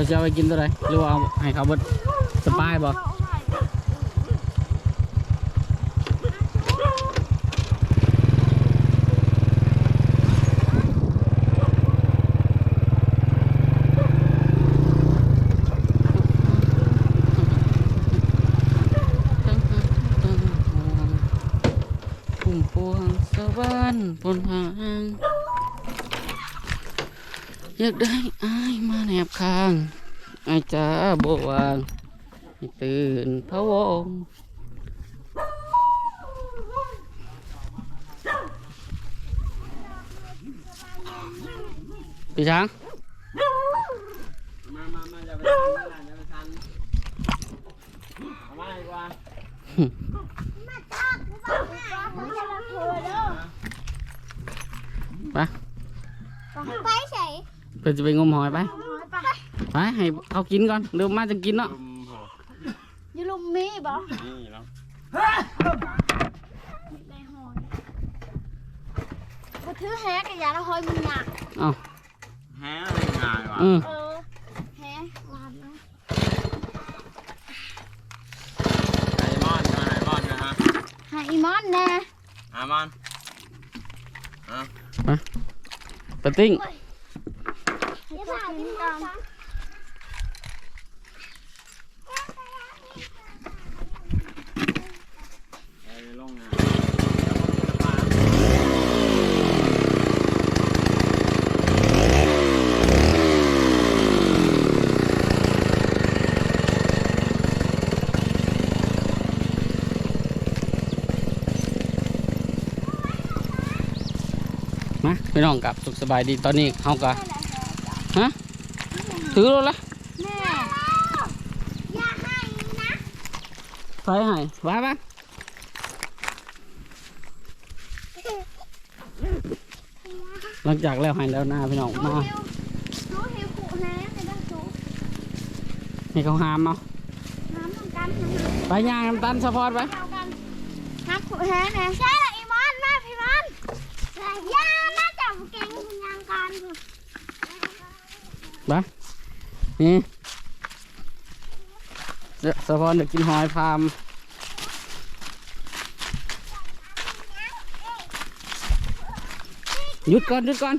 จะจะไปกินตัวไหนหรือว่าเอาให้เขาเบดสปายบ่พุ่มพวงสวรรค์บนหาง อยากได้อายมาแนบข้างอายจ้าโบวางให้ตื่นพะวงพี่ช้างมามามาอย่าไปทันอย่าไปทันเอามาดีกว่า ไป ไปใส่ เพื่อจะไปงมหอยไป ไปให้เขากินก่อนเดี๋ยวมาจะกินเนาะลุมโหยูลุมมีบ่นี่แล้วได้หอยบ่ถือแฮกกับยาละหอยมึงหนักเอ้าแฮ่อะไรง่ายว่ะอืมเออแฮวานนะไอมอนมาไอมอนนะฮะหาอีมอนแน่อามอนอะปะติ้งให้พว กินก่อนไปลงนมาพี่น้องกลับสุขสบายดีตอนนี้เขากะ ฮะถือรถละแม่อย่าให้นะใส่ให้ไว้ปะหลังจากแล้วให้แล้วหน้าพี่น้องมาดูดูหิวขู่แน่ไม่ต้องสูให้เขาหามเอาน้ำเหมือนกันนะไปย่างน้ำตาลสะพอดไปเอากันฮักขู่แท้แน่ใช่ละอีมอนแม่พี่มอนอย่ามาจับเก่งคุณยังกัน ไปนี่เดี๋ยวสะพอนเดี๋ยวกินหอยพามหยุดก่อนหยุดก่อน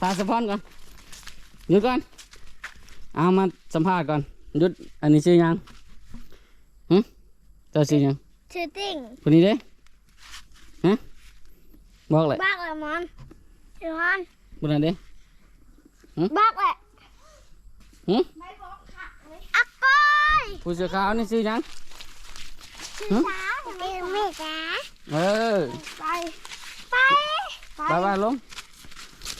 พาสะพอนก่อนหยุดก่อน เอามาสัมภาษณ์ก่อนหยุดอันนี้ชื่อยังหึเจ้าชื่อยังชื่อติ้งคนนี้เด้ฮะบอกเลยบ้าเลยมอนพี่มอนคนนั้นเด้บ้าเลย หึอักก้อยผู้เสื้อขาวนี่ชื่อยังชื่อสาวเอ็มไม่จ้าเออไป ไปไปไปลง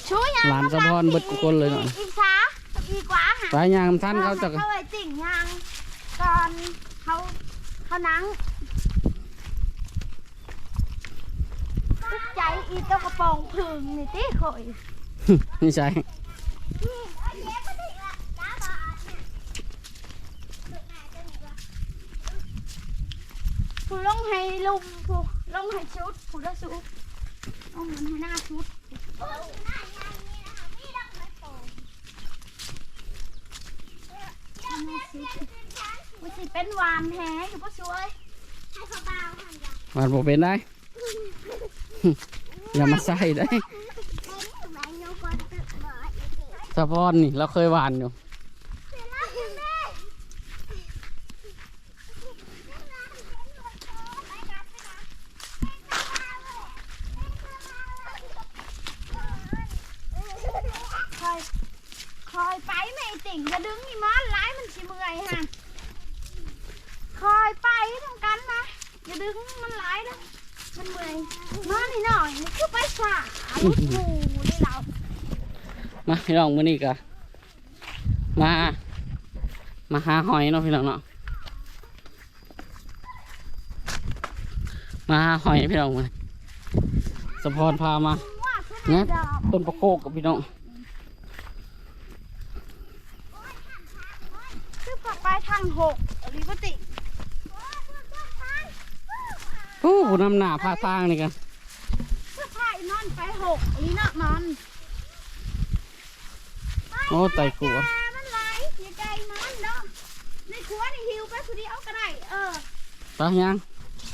ช่วยยังหลานสะพอนเบิดกุกคนเลยหน่อยอีกสาอีกกว่าหาไปย่างท่านเขาจะเขาเลยติ่งยังตอนเขาเขานังตึกใจอีเจ้ากระโปรงพึ่งนี่ติข่อย ไม่ใช่ ผู้ลงให้ลุมผู้ลงให้ชุดผู้ละชุดลงให้หน้าชุดมันสิเป็นหวานแท้อยู่ปะช่วยให้เขาเบาหันอย่ามันบอกเป็นได้อย่ามาใส่ได้เป็นแหวนโยกอนตึกบ่อยอีกสะพอนนี่เราเคยหวานอยู่ คอยคอย ไปไม่ติ่งจะดึงนี่มันร้ายมันชิเมื่อยฮะคอยไปทำกันนะอย่าดึงมันร้ายนะมันเมื่อยมานี่หน่อยนี่คือไปฝ่าลูกหมูนี่เรามาพี่น้องมื้อนี้กะมา มาหาหอยเนาะพี่น้องเนาะมาหาหอยพี่น้องมาสะพอนพามาว่าขเนี่นาดยดอกต้นประโคกกับพี่น้อง คือปากไปทางหกอริปติโอ้ผู้นำหน้าพาทางนี่กันเพื่อพายนอนไปหกอรินะมันโอ้ไตกลัวแกมันไหลอย่าใจมันเนาะในครัวนี่หิวไปคนเดียวก็ได้เออไปยัง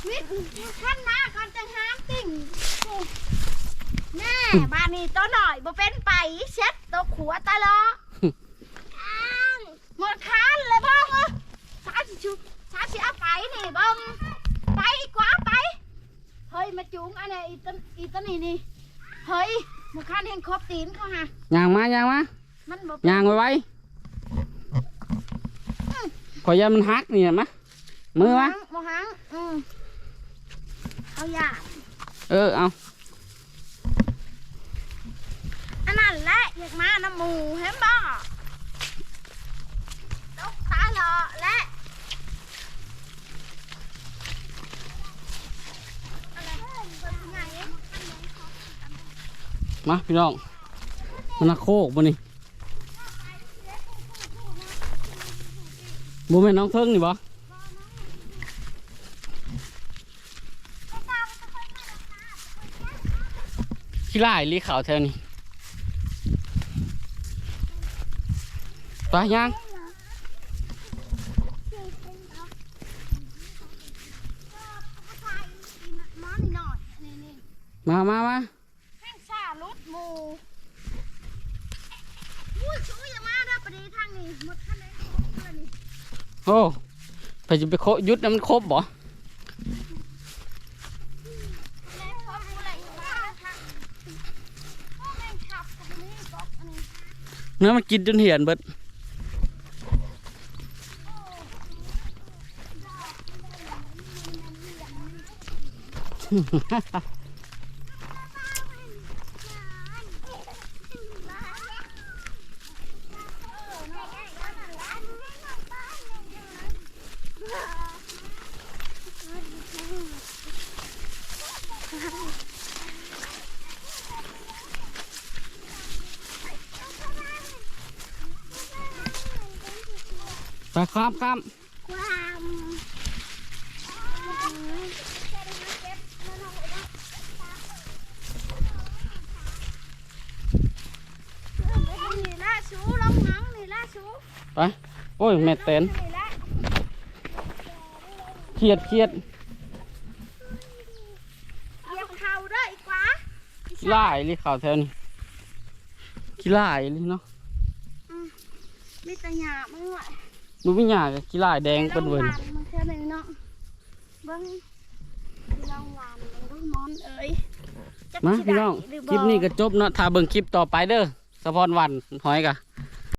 วิทย์ขั้นมาก่อนจะหามติ่งโอ้แน่บ้านนี้ตัวหน่อยบ่เป็นไปเช็ดตัวขัวตาลออ้างหมดคันเลยบ้องเออ สาสิชุสาสิเอาไปนี่บ้องไปอีกกว่าไปเฮ้ยมาจุงอันนี้อีต้นอีต้นนี่นี่เฮ้ยหมดคันเห็นครบตีนเขา มาพี่น้องมันนักโคกบ่นี่บ่แม่นน้องเทิงนี่บ่ขี้ไล่ลีขาวแถวนี้ไปยังมามามา มุ้ยชูอย่ามาเด้อประเดี๋ยวทางนี้หมดคันเลยโอ้ไปจะไปโคยุดน้ำมันครบบ่แม่พ่อกูอะไรอยู่บ้านทางพ่อแม่งขับตรงนี้กบอันนี้เนื้อมันกินจนเหี่ยนเบิด ไปข้ามข้ามความนี่ละชูลงหนังนี่ละชูไป โอ้ย แม่เต้นเครียดเครียดเหยียบเข่าด้วยอีกว่าขี้ไล่ลีขาวแถวนี้ขี้ไล่ลีเนาะมีแต่หยามึงวะ มันไม่ยากอะขี้ไล่แดงเป็นเวินมึงแค่หนึ่งเนาะเบิ้งลองหวานมึงดูมอนเอ้ยจักมาสิพี่น้องได้หรืคลิปนี้ก็จบเนาะถ้าเบิ่งคลิปต่อไปเด้อสะพอนวันหอยกะ